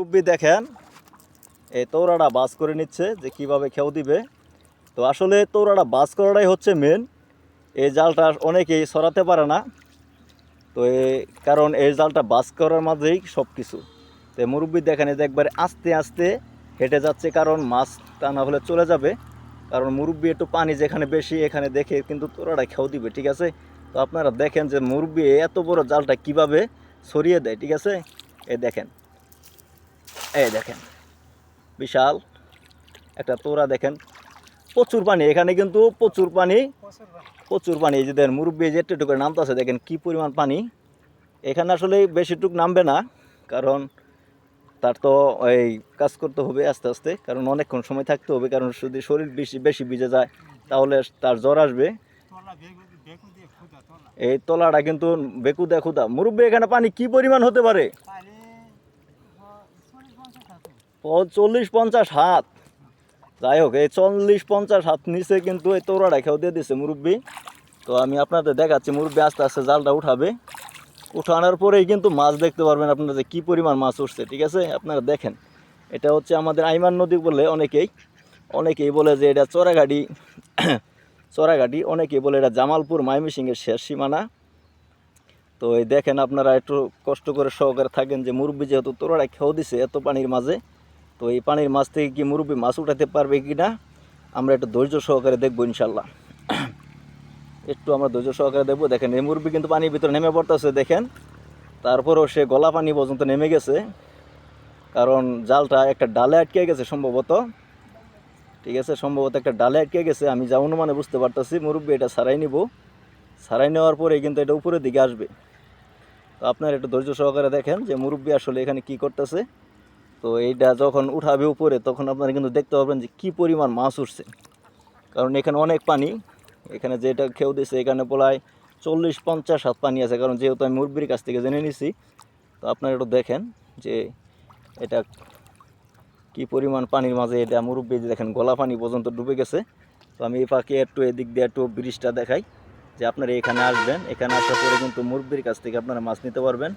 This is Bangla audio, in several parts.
টুব্বি দেখেন, এই তৌরাটা বাস করে নিচ্ছে যে কীভাবে খেউ দিবে। তো আসলে তৌরাটা বাস করাটাই হচ্ছে মেন এই জালটা অনেকেই সরাতে পারে না। তো কারণ এই জালটা বাস করার মাঝেই সব কিছু তো মুরব্বী দেখেন, এই যে একবারে আস্তে আস্তে হেঁটে যাচ্ছে, কারণ মাছ তা না হলে চলে যাবে। কারণ মুরব্বী একটু পানি যেখানে বেশি, এখানে দেখে কিন্তু তোরাটা খেউ দিবে, ঠিক আছে? তো আপনারা দেখেন যে মুরব্বী এত বড় জালটা কীভাবে সরিয়ে দেয়, ঠিক আছে? এ দেখেন। এই দেখেন, বিশাল একটা তোরা দেখেন। প্রচুর পানি, এখানে কিন্তু প্রচুর পানি প্রচুর পানি। এই যে দেখেন মুরব্বী যে করে নামতেছে, দেখেন কি পরিমাণ পানি। এখানে আসলে বেশিটুক নামবে না, কারণ তার তো এই কাজ করতে হবে আস্তে আস্তে, কারণ অনেকক্ষণ সময় থাকতে হবে, কারণ যদি শরীর বেশি বেশি ভিজে যায়, তাহলে তার জ্বর আসবে। এই তলাটা কিন্তু বেকু দেখুদা মুরব্বী, এখানে পানি কি পরিমাণ হতে পারে? চল্লিশ পঞ্চাশ হাত। যাই হোক, এই চল্লিশ পঞ্চাশ হাত নিচে কিন্তু এই তোরাটা খেয়েও দিয়ে দিছে মুরব্বী। তো আমি আপনাদের দেখাচ্ছি, মুরব্বী আস্তে আস্তে জালটা উঠাবে। উঠানোর পরেই কিন্তু মাছ দেখতে পারবেন আপনারা যে কী পরিমাণ মাছ উঠছে, ঠিক আছে? আপনারা দেখেন, এটা হচ্ছে আমাদের আইমান নদী বলে অনেকেই অনেকেই বলে যে এটা চোরাগাড়ি চোরাগাড়ি অনেকেই বলে এটা জামালপুর মাইমিসিংয়ের শেষ সীমানা। তো এই দেখেন আপনারা একটু কষ্ট করে সহকারে থাকেন যে মুরব্বী যেহেতু তোরাটা খেয়েও দিছে এত পানির মাঝে। তো এই পানির মাছ থেকে কি মুরব্বী মাছ উঠাতে পারবে কি না, আমরা একটু ধৈর্য সহকারে দেখব ইনশাল্লাহ একটু আমরা ধৈর্য সহকারে দেখব। দেখেন, এই মুরব্বী কিন্তু পানির ভিতরে নেমে পড়তেছে, দেখেন। তারপরেও সে গলা পানি পর্যন্ত নেমে গেছে। কারণ জালটা একটা ডালে আটকে গেছে সম্ভবত। ঠিক আছে, সম্ভবত একটা ডালে আটকে গেছে। আমি যা অনুমানে বুঝতে পারতেছি, মুরব্বী এটা সারাই নিব। সারাই নেওয়ার পরে কিন্তু এটা উপরের দিকে আসবে। তো আপনার একটু ধৈর্য সহকারে দেখেন যে মুরব্বী আসলে এখানে কি করতেছে। তো এইটা যখন উঠাবে উপরে, তখন আপনারা কিন্তু দেখতে পাবেন যে কী পরিমাণ মাছ উঠছে। কারণ এখানে অনেক পানি, এখানে যেটা খেউ দিছে, এখানে প্রায় চল্লিশ পঞ্চাশ হাত পানি আছে। কারণ যেহেতু আমি মুরব্বির কাছ থেকে জেনে নিছি, তো আপনারা একটু দেখেন যে এটা কি পরিমাণ পানির মাঝে এটা মুরব্বি দেখেন গলা পানি পর্যন্ত ডুবে গেছে। তো আমি এই পাখি একটু এদিক দিয়ে একটু ব্রিজটা দেখাই যে আপনারা এখানে আসবেন। এখানে আসার পরে কিন্তু মুরব্বির কাছ থেকে আপনারা মাছ নিতে পারবেন।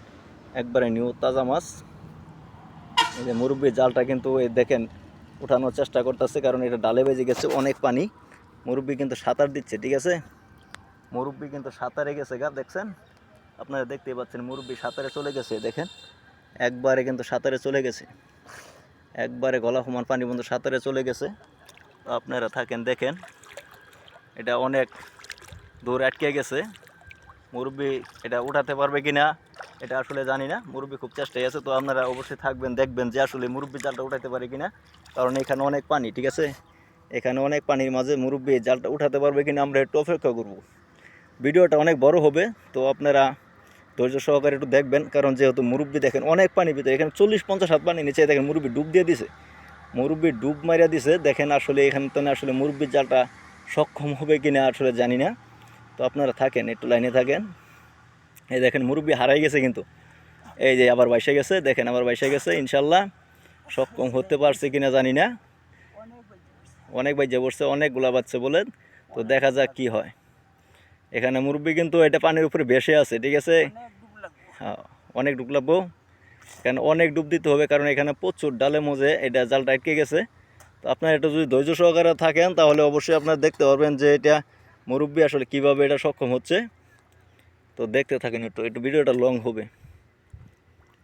একবারে নিউ, তাজা মাছ। এই যে মুরব্বির জালটা কিন্তু এই দেখেন, উঠানোর চেষ্টা করতেছে কারণ এটা ডালে বেজে গেছে অনেক পানি। মুরব্বি কিন্তু সাঁতার দিচ্ছে, ঠিক আছে? মুরব্বি কিন্তু সাঁতারে গেছে গা, দেখছেন? আপনারা দেখতেই পাচ্ছেন, মুরব্বি সাঁতারে চলে গেছে, দেখেন? একবারে কিন্তু সাঁতারে চলে গেছে। একবারে গলা সমান পানি বন্ধু সাঁতারে চলে গেছে। আপনারা থাকেন, দেখেন? এটা অনেক দূর আটকে গেছে। মুরব্বি এটা উঠাতে পারবে কি না এটা আসলে জানি না, মুরব্বী খুব চেষ্টায় আছে, তো আপনারা অবশ্যই থাকবেন, দেখবেন যে আসলে মুরব্বি জালটা উঠাতে পারে কি না কারণ এখানে অনেক পানি, ঠিক আছে? এখানে অনেক পানির মাঝে মুরব্বি জালটা উঠাতে পারবে কিনা আমরা একটু অপেক্ষা করব। ভিডিওটা অনেক বড় হবে, তো আপনারা ধৈর্য সহকারে একটু দেখবেন, কারণ যেহেতু মুরব্বী দেখেন অনেক পানি ভিতরে, এখানে চল্লিশ পঞ্চাশ হাত পানি নিচে, দেখেন মুরব্বী ডুব দিয়ে দিছে। মুরব্বি ডুব মারিয়া দিছে, দেখেন আসলে এখানে তো আসলে মুরব্বীর জালটা সক্ষম হবে কিনা আসলে জানি না। তো আপনারা থাকেন, একটু লাইনে থাকেন। এই দেখেন, মুরব্বি হারাই গেছে কিন্তু। এই যে আবার বাইসে গেছে, দেখেন আবার বাইসে গেছে, ইনশাল্লাহ। সক্ষম হতে পারছে কিনা জানি না। অনেক বাইজে পড়ছে অনেকগুলা বাচ্চা বলে তো দেখা যাক কি হয়। এখানে মুরব্বি কিন্তু এটা পানির উপরে ভেসে আছে, ঠিক আছে? হ্যাঁ অনেক ডুব লাগবো। অনেক ডুব দিতে হবে, কারণ এখানে প্রচুর ডালে মজে এটা জালটা আটকে গেছে। তো আপনার এটা যদি ধৈর্য সহকারে থাকেন, তাহলে অবশ্যই আপনার দেখতে পারবেন যে এটা মুরব্বি আসলে কীভাবে এটা সক্ষম হচ্ছে। তো দেখতে থাকেন একটু একটু ভিডিওটা লং হবে।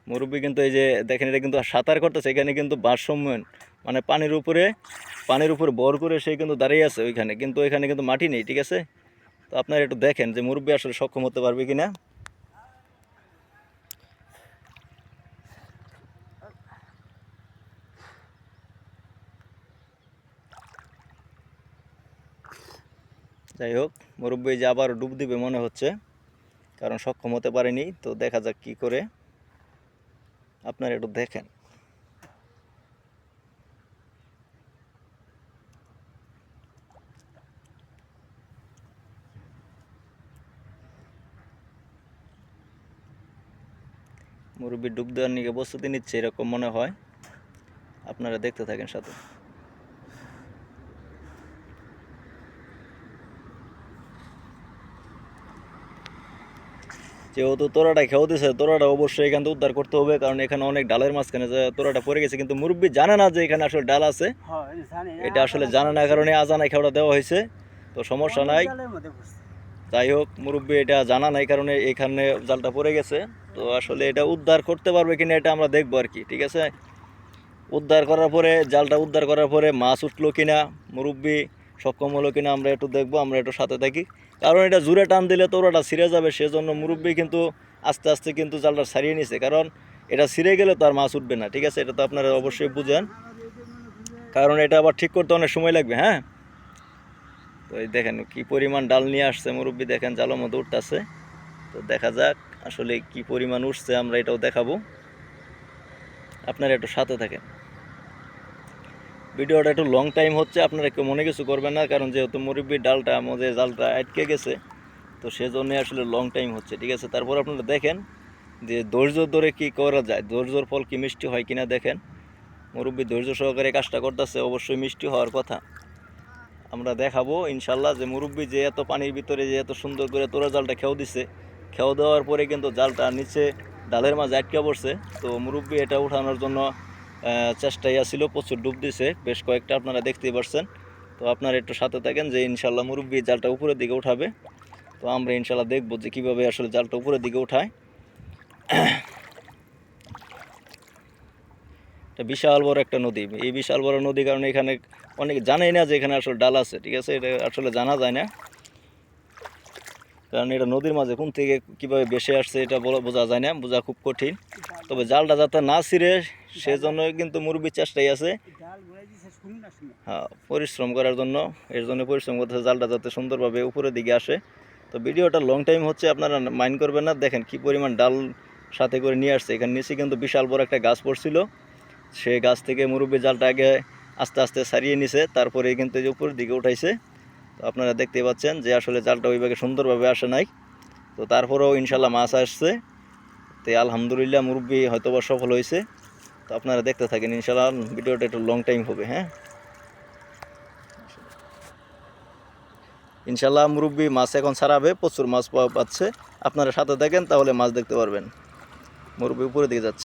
মুরব্বি কিন্তু এই যে দেখেন, এটা কিন্তু সাঁতার করতেছে, এখানে কিন্তু ভারসাম্য মানে পানির উপরে পানির উপরে বর করে সে কিন্তু দাঁড়িয়ে আছে ওইখানে, কিন্তু এখানে কিন্তু মাটি নেই, ঠিক আছে? তো আপনারা একটু দেখেন যে মুরব্বি আসলে সক্ষম হতে পারবে কি না যাই হোক, মুরব্বি যে আবার ডুব দিবে মনে হচ্ছে। কারণ সক্ষম হতে পারেনি, তো দেখা যাক কি করে। আপনারা একটু দেখেন। মুরব্বি ডুব দেওয়ার নিয়ে প্রস্তুতি নিচ্ছে, এরকম মনে হয়। আপনারা দেখতে থাকেন সাথে। যেহেতু তোরাটা খেয়েও দিছে তোরাটা অবশ্যই এখান থেকে উদ্ধার করতে হবে কারণ এখানে অনেক ডালের মাঝখানে তোরাটা পড়ে গেছে কিন্তু মুরব্বী জানে না যে এখানে আসলে ডাল আছে। হ্যাঁ, এটা আসলে জানা না কারণে আজানা খেওটা দেওয়া হয়েছে। তো সমস্যা নাই। যাই হোক মুরব্বী এটা জানা নাই কারণে এখানে জালটা পড়ে গেছে। তো আসলে এটা উদ্ধার করতে পারবে কিনা এটা আমরা দেখব আর কি ঠিক আছে? উদ্ধার করার পরে জালটা উদ্ধার করার পরে মাছ উঠল কিনা মুরব্বী সক্ষম হলো কিনা আমরা একটু দেখব আমরা একটু সাথে থাকি। কারণ এটা জোরে টান দিলে তো ওটা ছিঁড়ে যাবে, সেজন্য মুরব্বী কিন্তু আস্তে আস্তে কিন্তু জালটা ছাড়িয়ে নিছে। কারণ এটা ছিঁড়ে গেলে তো আর মাছ উঠবে না, ঠিক আছে? এটা তো আপনারা অবশ্যই বুঝেন। কারণ এটা আবার ঠিক করতে অনেক সময় লাগবে হ্যাঁ? তো এই দেখেন কী পরিমাণ ডাল নিয়ে আসছে মুরব্বী, দেখেন জালের মধ্যে উঠতেছে। তো দেখা যাক আসলে কি পরিমাণ উঠছে, আমরা এটাও দেখাবো। আপনারা একটু সাথে থাকেন। ভিডিওটা একটু লং টাইম হচ্ছে, আপনারা কেউ মনে কিছু করবেন না, কারণ যেহেতু মুরব্বির ডালটা আমাদের জালটা আটকে গেছে, তো সেজন্য আসলে লং টাইম হচ্ছে, ঠিক আছে? তারপর আপনারা দেখেন যে ধৈর্য ধরে কি করা যায়, ধৈর্যর ফল কি মিষ্টি হয় কিনা দেখেন। মুরব্বী ধৈর্য সহকারে কাজটা করতেছে, অবশ্যই মিষ্টি হওয়ার কথা। আমরা দেখাবো, ইনশাল্লাহ, যে মুরব্বী যে এত পানির ভিতরে যে এত সুন্দর করে তোরা জালটা খেও দিছে, খেও দেওয়ার পরে কিন্তু জালটা নিচে ডালের মাঝে আটকে পড়ছে, তো মুরব্বী এটা উঠানোর জন্য চেষ্টাই আসছিল প্রচুর ডুব দিছে, বেশ কয়েকটা আপনারা দেখতেই পারছেন। তো আপনারা একটু সাথে থাকেন যে ইনশাল্লাহ মুরব্বী জালটা উপরের দিকে উঠাবে। তো আমরা ইনশাল্লাহ দেখব যে কীভাবে আসলে জালটা উপরের দিকে উঠায়। এটা বিশাল বড় একটা নদী। এই বিশাল বড় নদী কারণে এখানে অনেকে জানেই না যে এখানে আসলে ডাল আছে, ঠিক আছে? এটা আসলে জানা যায় না। কারণ এটা নদীর মাঝে কোন থেকে কীভাবে বেসে আসছে এটা বলা বোঝা যায় না, বোঝা খুব কঠিন। তবে জালটা যাতে না ছিঁড়ে, সেজন্য কিন্তু মুরব্বীর চেষ্টাই আছে। হ্যাঁ পরিশ্রম করার জন্য, এর জন্য পরিশ্রম করতেছে জালটা যাতে সুন্দরভাবে উপরের দিকে আসে। তো ভিডিওটা লং টাইম হচ্ছে, আপনারা মাইন্ড করবেন না। দেখেন কি পরিমাণ ডাল সাথে করে নিয়ে আসছে। এখানে নিচে কিন্তু বিশাল বড় একটা গাছ পড়ছিল। সে গাছ থেকে মুরব্বী জালটা আগে আস্তে আস্তে সারিয়ে নিছে, তারপরে কিন্তু উপরের দিকে উঠাইছে। আপনারা দেখতে পাচ্ছেন যে আসলে জালটা ওইভাবে সুন্দরভাবে আসে নাই। তো তারপরেও ইনশাল্লাহ মাছ আসছে। তো আলহামদুলিল্লাহ মুরব্বী হয়তো বা সফল হয়েছে। তো আপনারা দেখতে থাকেন ইনশাল্লাহ ভিডিওটা একটু লং টাইম হবে হ্যাঁ? ইনশাল্লাহ মুরব্বী মাছ এখন ছাড়াবে, প্রচুর মাছ পাওয়া পাচ্ছে। আপনারা সাথে দেখেন তাহলে মাছ দেখতে পারবেন। মুরব্বী উপরের দিকে যাচ্ছে।